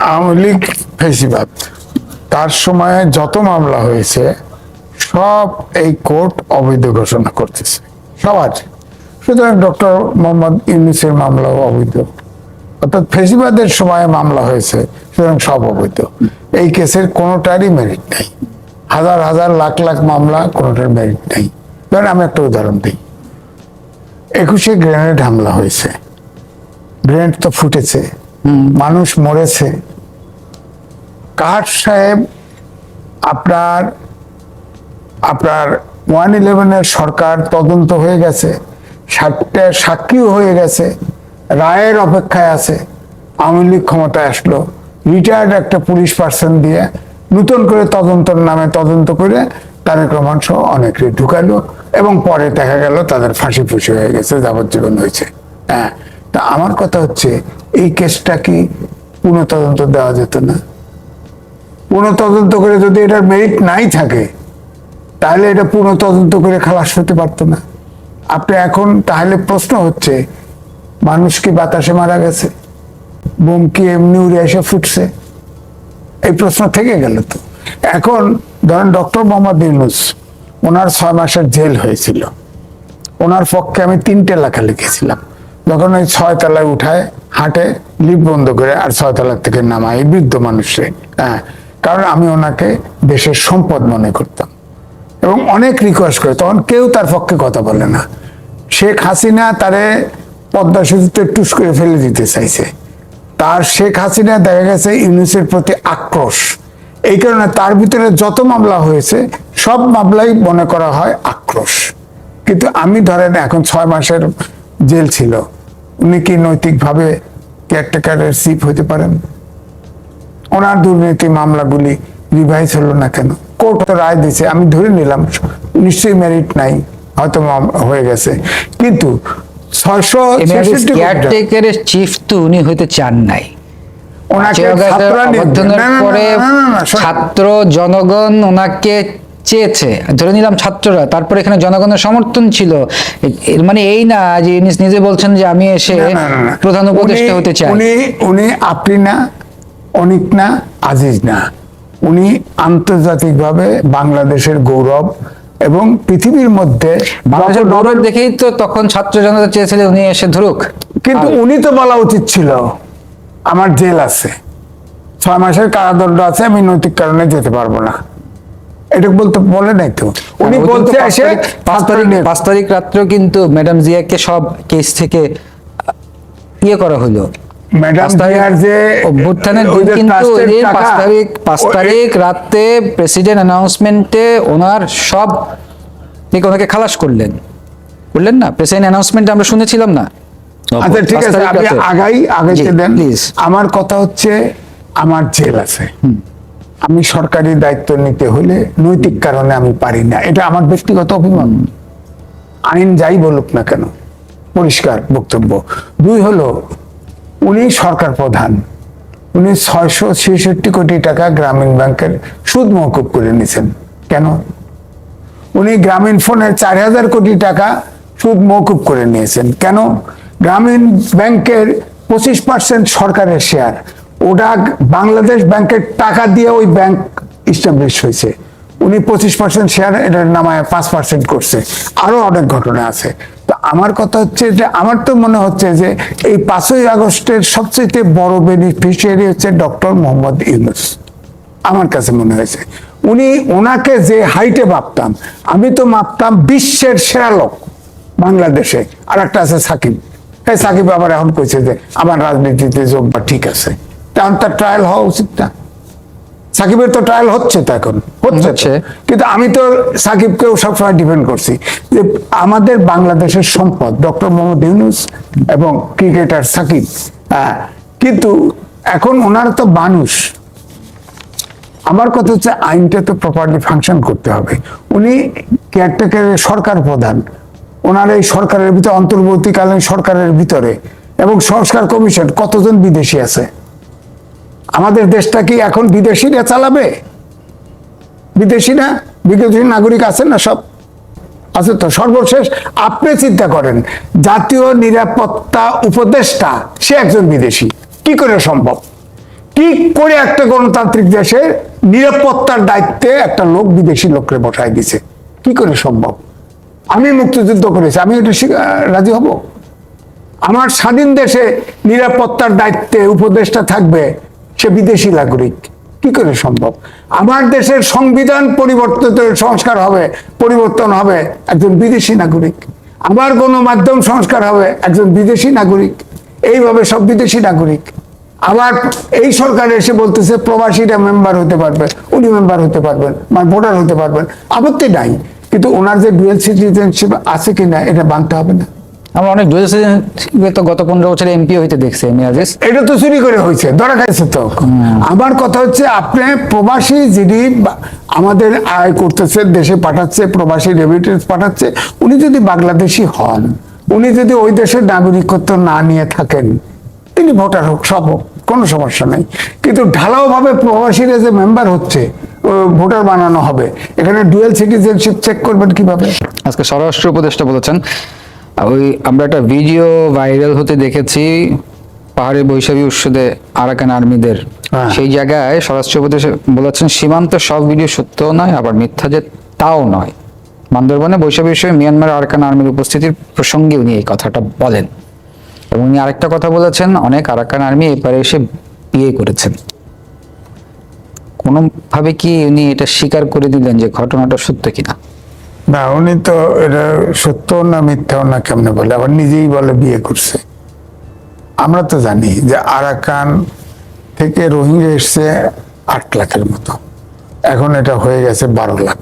আওয়ামী লীগ ফেসিবাদ। তার সময়ে যত মামলা হয়েছে সব এই কোর্ট অবৈধ ঘোষণা করতেছে। সবার। সুতরাং ডক্টর মোহাম্মদ ইউনিসের মামলাও অবৈধ। অর্থাৎ ফেসিবাদের সময় মামলা হয়েছে সুতরাং সব অবৈধ। এই কেসের কোনোটারই মেরিট নেই। হাজার হাজার লাখ লাখ মামলা কোনোটার মেরিট নেই। ধরেন আমি একটা উদাহরণ দিই। একুশে গ্রেনেড হামলা হয়েছে। গ্রেনেড তো ফুটেছে। মানুষ মরেছে। কার সাহেব আপনার আপনার ওয়ান ইলেভেনের সরকার তদন্ত হয়ে গেছে ষাটটা সাক্ষীও হয়ে গেছে, রায়ের অপেক্ষায় আছে, আওয়ামী লীগ ক্ষমতায় আসলো রিটায়ার্ড একটা পুলিশ পার্সন দিয়ে নতুন করে তদন্তর নামে তদন্ত করে তারেক রহমান সহ অনেকে ঢুকালো এবং পরে দেখা গেল তাদের ফাঁসি ফুসি হয়ে গেছে, যাবজ্জীবন হয়েছে। হ্যাঁ তা আমার কথা হচ্ছে, এই কেসটা কি পুনঃ তদন্ত দেওয়া যেত না? পুনঃ তদন্ত করে যদি এটার মেরিট নাই থাকে, তাহলে এটা পুনঃ তদন্ত করে খালাস হতে পারতো না। আপনি এখন তাহলে প্রশ্ন হচ্ছে, মানুষ কি বাতাসে মারা গেছে? বোম কি এমনি উড়ে এসে ফুটছে? এই প্রশ্ন থেকে গেল তো। এখন ধরেন ডক্টর মোহাম্মদ ইউনুস, ওনার ছয় মাসের জেল হয়েছিল। ওনার পক্ষে আমি তিনটে লেখা লিখেছিলাম। যখন ওই ছয় তলায় উঠায়, হাঁটে, লিপ বন্ধ করে আর ছয় তলার থেকে নামায়। বৃদ্ধ মানুষে হ্যাঁ কারণ আমি ওনাকে দেশের সম্পদ মনে করতাম। এবং অনেক রিকোয়েস্ট করে, তখন কেউ তার পক্ষে কথা বলে না। শেখ হাসিনা তারে পদ্মা সেতুতে টুস করে ফেলে দিতে চাইছে। তার শেখ হাসিনা দেখা গেছে ইউনুসের প্রতি আক্রোশ। এই কারণে তার ভিতরে যত মামলা হয়েছে, সব মামলাই মনে করা হয় আক্রোশ। কিন্তু আমি ধরেন এখন ছয় মাসের জেল ছিল, উনি কি নৈতিকভাবে কেয়ারটেকারের চিফ হতে পারেন? ওনার দুর্নীতি মামলাগুলি রিভাইজ হলো না কেন? কোর্ট তো রায় দিছে আমি ধরে নিলাম নিশ্চয়ই মেরিট নাই হয়তো হয়ে গেছে। কিন্তু ছয়শো কেয়ারটেকারের চিফ তো উনি হইতে চান নাই। ছাত্র জনগণ ওনাকে চেয়েছে। ধরে নিলাম ছাত্ররা তারপরে এখানে জনগণের সমর্থন ছিল। মানে এই না যে নিজে বলছেন যে আমি এসে। প্রধান উপদেষ্টা হতে চাই। উনি উনি আপনি না অনিক না আজিজ না। উনি আন্তর্জাতিকভাবে বাংলাদেশের গৌরব এবং পৃথিবীর মধ্যে বাংলাদেশের গৌরব দেখেই তো তখন ছাত্র জনতা চেয়েছিল উনি এসে ধরুক। কিন্তু উনি তো বলা উচিত ছিল আমার জেল আছে ছয় মাসের কারাদণ্ড আছে আমি নৈতিক কারণে যেতে পারব না। এটা বলতে বলে নাই তো। উনি ওই কিন্তু বলতে পাঁচ এসে পাঁচ তারিখ পাঁচ তারিখ রাত্রেও কিন্তু ম্যাডাম জিয়াকে সব কেস থেকে ইয়ে করা হলো। ম্যাডাম জিয়ার যে অভ্যুত্থানের দিন কিন্তু ওই পাঁচ তারিখ পাঁচ তারিখ রাতে প্রেসিডেন্ট অ্যানাউন্সমেন্টে ওনার সব থেকে ওনাকে খালাস করলেন। করলেন না? প্রেসিডেন্ট অ্যানাউন্সমেন্টে আমরা শুনেছিলাম না। আচ্ছা ঠিক আছে আপনি আগাই আগাইতে দেন। আমার কথা হচ্ছে আমার জেল আছে। আমি সরকারি দায়িত্ব নিতে হলে নৈতিক কারণে আমি পারি না। এটা আমার ব্যক্তিগত অভিমান আইন যাই বলুক না কেন পরিষ্কার বক্তব্য। দুই হলো উনি সরকার প্রধান। উনি ছয়শো ছেষট্টি কোটি টাকা গ্রামীণ ব্যাংকের সুদ মকুব করে নিয়েছেন কেন? উনি গ্রামীণ ফোনের চার হাজার কোটি টাকা সুদ মকুব করে নিয়েছেন। কেন? গ্রামীণ ব্যাংকের পঁচিশ পার্সেন্ট সরকারের শেয়ার। ওটা বাংলাদেশ ব্যাংকের টাকা দিয়ে ওই ব্যাংক ইস্টাবলিশ হয়েছে। উনি পঁচিশ পার্সেন্ট শেয়ার এটার নামায় পাঁচ পার্সেন্ট করছে। আরও অনেক ঘটনা আছে। তো আমার কথা হচ্ছে যে, আমার তো মনে হচ্ছে যে, এই পাঁচই আগস্টের সবচেয়ে বড় বেনিফিশিয়ারি হচ্ছে ডক্টর মোহাম্মদ ইউনুস। আমার কাছে মনে হয়েছে। উনি ওনাকে যে হাইটে ভাবতাম আমি তো মাপতাম বিশ্বের সেরা লোক বাংলাদেশে। আর একটা আছে সাকিব। এই সাকিব আবার এখন কইছে যে, আমার রাজনীতিতে যোগ বা ঠিক আছে। তার ট্রায়াল হওয়া উচিত না। সাকিবের তো ট্রায়াল হচ্ছে তো এখন হচ্ছে কিন্তু আমি তো সাকিবকেও সবসময় ডিপেন্ড করছি যে আমাদের বাংলাদেশের সম্পদ ডক্টর মোহাম্মদ ইউনুস এবং ক্রিকেটার সাকিব হ্যাঁ, কিন্তু এখন ওনারা তো মানুষ। আমার কথা হচ্ছে আইনটা তো প্রপারলি ফাংশন করতে হবে। উনি কেয়ারটেকারের সরকার প্রধান। ওনার এই সরকারের ভিতরে অন্তর্বর্তীকালীন সরকারের ভিতরে এবং সংস্কার কমিশন কতজন বিদেশি আছে? আমাদের দেশটা কি এখন বিদেশিরা চালাবে? বিদেশিরা? বিদেশি নাগরিক আছেন না সব? আছে তো। সর্বশেষ আপনি চিন্তা করেন, জাতীয় নিরাপত্তা উপদেষ্টা, সে একজন বিদেশি। কি করে সম্ভব? কি করে একটা গণতান্ত্রিক দেশে নিরাপত্তার দায়িত্বে একটা লোক বিদেশি লোককে বসায় দিছে? কি করে সম্ভব? আমি মুক্তিযুদ্ধ করেছি, আমি এটা রাজি হব? আমার স্বাধীন দেশে নিরাপত্তার দায়িত্বে উপদেষ্টা থাকবে সে বিদেশি নাগরিক। কি করে সম্ভব? আমার দেশের সংবিধান পরিবর্তিত, সংস্কার হবে, পরিবর্তন হবে একজন বিদেশি নাগরিক। আমার গণমাধ্যম সংস্কার হবে একজন বিদেশি নাগরিক। এইভাবে সব বিদেশি নাগরিক। আবার এই সরকার এসে বলতেছে, প্রবাসীরা মেম্বার হতে পারবে, উনি মেম্বার হতে পারবেন মানে ভোটার হতে পারবেন। আপত্তি নাই। কিন্তু ওনার যে ডুয়েল সিটিজেনশিপ আছে কিনা, এটা মানতে হবে না। আমরা অনেক তো গত পনেরো বছরে এমপি হইতে দেখছি মিরাজিস এটা তো চুরি করে হয়েছে ধরা খাইছে তো। আমার কথা হচ্ছে আপনি প্রবাসী যিনি আমাদের আয় করতেছে দেশে পাঠাচ্ছে প্রবাসী রেমিটেন্স পাঠাচ্ছে উনি যদি বাংলাদেশি হন উনি যদি ওই দেশের নাগরিকত্ব না নিয়ে থাকেন তিনি ভোটার হোক সব হোক কোনো সমস্যা নেই। কিন্তু ঢালাও ভাবে প্রবাসীরা যে মেম্বার হচ্ছে ভোটার বানানো হবে এখানে ডুয়েল সিটিজেনশিপ চেক করবেন কীভাবে? আজকে স্বরাষ্ট্র উপদেষ্টা বলেছেন ওই আমরা একটা ভিডিও ভাইরাল হতে দেখেছি পাহাড়ে বৈশাখী উৎসবে আরাকান আর্মিদের। হ্যাঁ। সেই জায়গায় স্বরাষ্ট্র উপদেষ্টা বলেছেন সীমান্ত সব ভিডিও সত্য নয় আবার মিথ্যা যে তাও নয়। বান্দরবানে বৈশাখী উৎসবে মিয়ানমার আরাকান আর্মির উপস্থিতির প্রসঙ্গে উনি এই কথাটা বলেন। এবং উনি আরেকটা কথা বলেছেন অনেক আরাকান আর্মি এপারে এসে বিয়ে করেছেন। কোনোভাবে কি উনি এটা স্বীকার করে দিলেন যে ঘটনাটা সত্য কিনা? না, উনি তো এটা সত্য না মিথ্যাও না কেমনে বলে? আবার নিজেই বলে বিয়ে করছে। আমরা তো জানি যে আরাকান থেকে রোহিঙ্গা এসছে আট লাখের মতো। এখন এটা হয়ে গেছে বারো লাখ।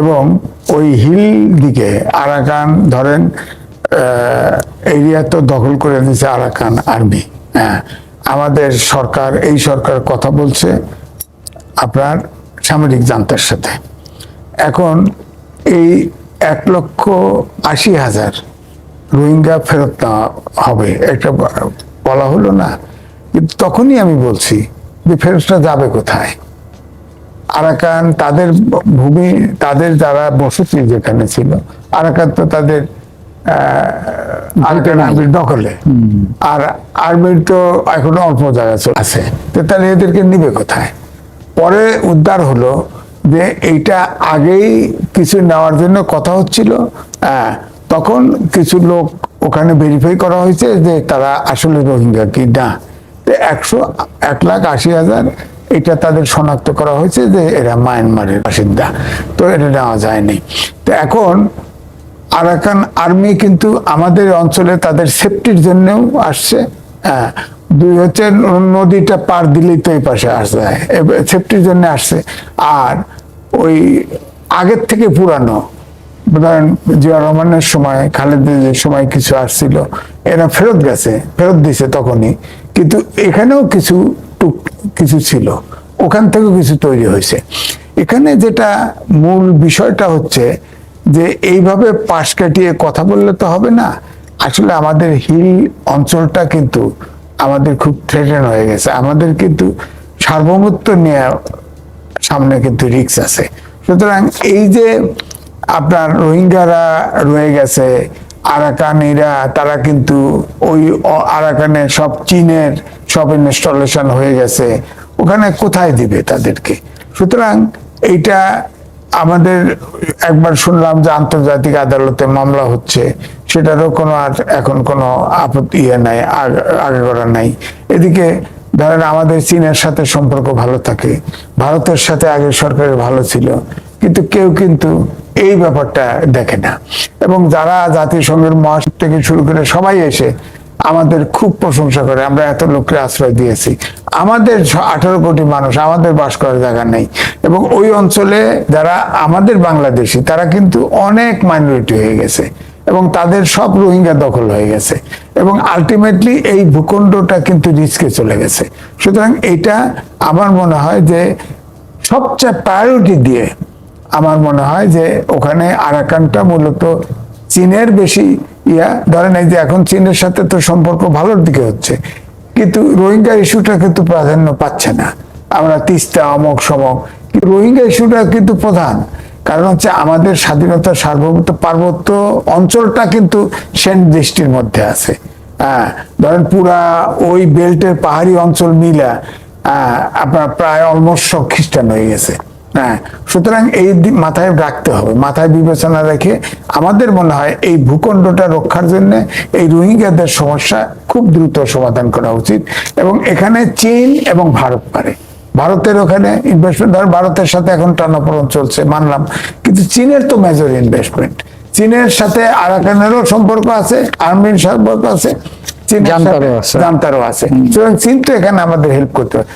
এবং ওই হিল দিকে আরাকান, ধরেন এরিয়া তো দখল করে দিয়েছে আরাকান আর্মি। হ্যাঁ আমাদের সরকার, এই সরকার কথা বলছে আপনার সামরিক জান্তার সাথে। এখন এই এক লক্ষ আশি হাজার রোহিঙ্গা ফেরত নেওয়া হবে এটা বলা হলো না। কিন্তু তখনই আমি বলছি যে ফেরতটা যাবে কোথায়? আরাকান তাদের ভূমি তাদের যারা বসতি যেখানে ছিল আরাকান তো তাদের আর্মির দখলে আর আর্মির তো এখনও অল্প জায়গা আছে। তো তাহলে এদেরকে নিবে কোথায়? পরে উদ্ধার হলো যে এইটা আগেই কিছু নেওয়ার জন্য কথা হচ্ছিল আহ, তখন কিছু লোক ওখানে ভেরিফাই করা হয়েছে যে তারা আসলে রোহিঙ্গা কি না। একশো এক লাখ আশি হাজার এটা তাদের শনাক্ত করা হয়েছে যে এরা মায়ানমারের বাসিন্দা তো এটা নেওয়া যায়নি। তো এখন আরাকান আর্মি কিন্তু আমাদের অঞ্চলে তাদের সেফটির জন্যও আসছে হ্যাঁ, দুই হচ্ছে নদীটা পার দিলেই তো এই পাশে আসে সেফটির জন্য আসছে আর ওই আগের থেকে পুরানো, ধরেন জিয়া রহমানের সময়, খালেদের সময় কিছু আসছিল, এরা ফেরত গেছে, ফেরত দিছে তখনই। কিন্তু এখানেও কিছু টুক, কিছু ছিল, ওখান থেকেও কিছু তৈরি হয়েছে। এখানে যেটা মূল বিষয়টা হচ্ছে যে এইভাবে পাশ কাটিয়ে কথা বললে তো হবে না। আসলে আমাদের হিল অঞ্চলটা কিন্তু আমাদের খুব থ্রেটেন হয়ে গেছে। আমাদের কিন্তু সার্বভৌমত্ব নিয়ে সামনে কিন্তু রিক্স আছে। সুতরাং এই যে আপনার রোহিঙ্গারা রয়ে গেছে, আরাকানিরা, তারা কিন্তু ওই অ- আরাকানে সব চীনের সব ইনস্টলেশন হয়ে গেছে। ওখানে কোথায় দিবে তাদেরকে? সুতরাং এইটা আমাদের একবার শুনলাম যে আন্তর্জাতিক আদালতে মামলা হচ্ছে। সেটারও কোনো এখন কোনো আপত্তি ইয়ে নাই, আগ- আগে করা নাই। এদিকে ধরেন আমাদের চীনের সাথে সম্পর্ক ভালো থাকে, ভারতের সাথে আগে সরকারের ভালো ছিল, কিন্তু কেউ কিন্তু এই ব্যাপারটা দেখে না। এবং যারা জাতিসংঘের মহাসচিব থেকে শুরু করে সবাই এসে আমাদের খুব প্রশংসা করে, আমরা এত লোককে আশ্রয় দিয়েছি। আমাদের আঠারো কোটি মানুষ আমাদের বাস করার জায়গা নেই। এবং ওই অঞ্চলে যারা আমাদের বাংলাদেশি, তারা কিন্তু অনেক মাইনরিটি হয়ে গেছে। এবং তাদের সব রোহিঙ্গা দখল হয়ে গেছে। এবং আলটিমেটলি এই ভূখণ্ডটা কিন্তু রিস্কে চলে গেছে। সুতরাং এটা আমার মনে হয় যে সবচেয়ে প্রায়োরিটি দিয়ে আমার মনে হয় যে ওখানে আরাকানটা মূলত চীনের বেশি ইয়া। ধরেন এই যে এখন চীনের সাথে তো সম্পর্ক ভালোর দিকে হচ্ছে। কিন্তু রোহিঙ্গা ইস্যুটা কিন্তু প্রাধান্য পাচ্ছে না। আমরা তিস্তা অমক সমক রোহিঙ্গা ইস্যুটা কিন্তু প্রধান। কারণ হচ্ছে আমাদের স্বাধীনতা সার্বভৌমত্ব পার্বত্য অঞ্চলটা কিন্তু সেন দৃষ্টির মধ্যে আছে। হ্যাঁ ধরেন পুরা ওই বেল্টের পাহাড়ি অঞ্চল মিলা আহ, আপনার প্রায় অলমোস্ট সব খ্রিস্টান হয়ে গেছে। হ্যাঁ সুতরাং এই মাথায় রাখতে হবে মাথায় বিবেচনা রেখে আমাদের মনে হয় এই ভূখণ্ডটা রক্ষার জন্য এই রোহিঙ্গাদের সমস্যা খুব দ্রুত সমাধান করা উচিত এবং এখানে চীন এবং ভারত পারে। ভারতের ওখানে ইনভেস্টমেন্ট ধর ভারতের সাথে এখন টানাপোড়ন চলছে মানলাম। কিন্তু চীনের তো মেজর ইনভেস্টমেন্ট চীনের সাথে আরাকানেরও সম্পর্ক আছে আর্মির সম্পর্ক আছে চীন জানতারও আছে। চীন তো এখানে আমাদের হেল্প করতে হবে